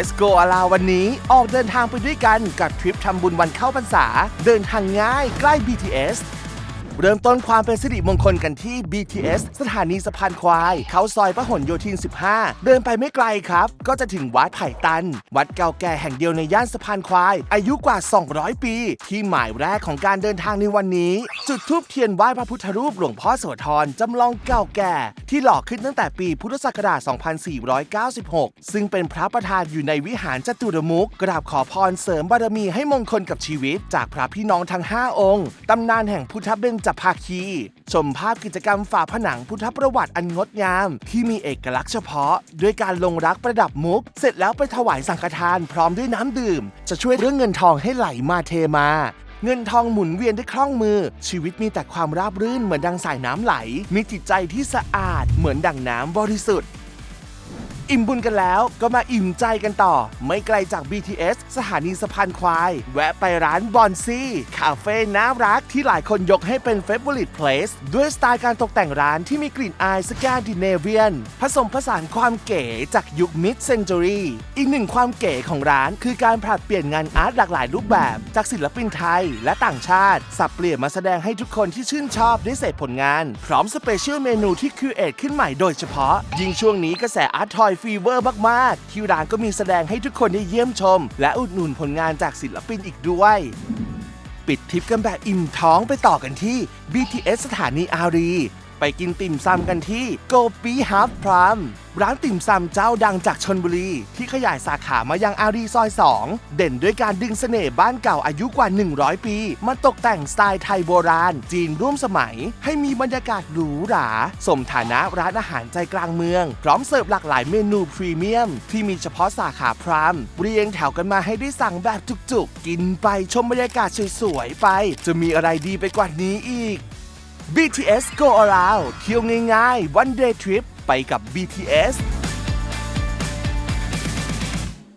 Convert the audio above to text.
BTS Go Ala วันนี้ ออกเดินทางไปด้วยกันกับทริปทำบุญวันเข้าพรรษา เดินทางง่ายใกล้ BTS เริ่มต้นความเป็นสิริมงคลกันที่ BTS สถานีสะพานควาย เขาซอยพหลโยธิน 15 เดินไปไม่ไกลครับ ก็จะถึงวัดไผ่ตัน วัดเก่าแก่แห่งเดียวในย่านสะพานควาย อายุกว่า 200 ปี ที่หมายแรกของการเดินทางในวันนี้ จุดธูปเทียนไหว้พระพุทธรูปหลวงพ่อโสธรจำลองเก่าแก่ ที่หล่อขึ้นตั้งแต่ปีพุทธศักราช 2496 ซึ่งเป็นพระประธานอยู่ในวิหารจตุรมุขกราบขอพรเสริมบารมีให้มงคลกับชีวิต จากพระพี่น้องทั้ง 5 องค์ตำนานแห่งพุทธเบญจภาคี ชมภาพกิจกรรมฝาผนังพุทธประวัติอันงดงาม ที่มีเอกลักษณ์เฉพาะ ด้วยการลงรักประดับมุก เสร็จแล้วไปถวายสังฆทานพร้อมด้วยน้ำดื่ม จะช่วยเรื่องเงินทองให้ไหลมาเทมาเงินทองหมุนเวียนได้คล่องมือ ชีวิตมีแต่ความราบรื่นเหมือนดังสายน้ำไหล มีจิตใจที่สะอาดเหมือนดังน้ำบริสุทธิ์ อิ่มบุญกันแล้วก็มาอิ่มใจกันต่อ ไม่ไกลจาก BTS สถานีสะพานควาย แวะไปร้านบอนซี่คาเฟ่น่ารักที่หลายคนยกให้เป็น Favorite Place ด้วยสไตล์การตกแต่งร้านที่มีกลิ่นอายสแกนดิเนเวียน ผสมผสานความเก๋จากยุค Mid Century อีกหนึ่งความเก๋ของร้านคือการผลัดเปลี่ยนงานอาร์ตหลากหลายรูปแบบ จากศิลปินไทยและต่างชาติ สับเปลี่ยนมาแสดงให้ทุกคนที่ชื่นชอบได้เสพผลงาน พร้อมสเปเชียลเมนูที่คิวเอทขึ้นใหม่โดยเฉพาะ ยิ่งช่วงนี้กระแสอาร์ตทอยฟีเวอร์มากๆ ที่ร้านก็มีแสดงให้ทุกคนได้เยี่ยมชม และอุดหนุนผลงานจากศิลปินอีกด้วย ปิดทริปกันแบบอิ่มท้องไปต่อกันที่ BTS สถานีอารี ไปกินติ่มซำกันที่โกปีฮับพรามร้านติ่มซำเจ้าดังจากชนบุรี ที่ขยายสาขามายังอารีซอย 2 เด่นด้วยการดึงเสน่ห์บ้านเก่าอายุกว่า 100 ปี มาตกแต่งสไตล์ไทยโบราณ จีนร่วมสมัย ให้มีบรรยากาศหรูหรา สมฐานะร้านอาหารใจกลางเมือง พร้อมเสิร์ฟหลากหลายเมนูพรีเมียม ที่มีเฉพาะสาขาพรามเรียงแถวกันมาให้ได้สั่งแบบจุกๆ กินไปชมบรรยากาศสวยๆไป จะมีอะไรดีไปกว่านี้อีก BTS Go Around เที่ยวง่ายๆ one day trip ไปกับ BTS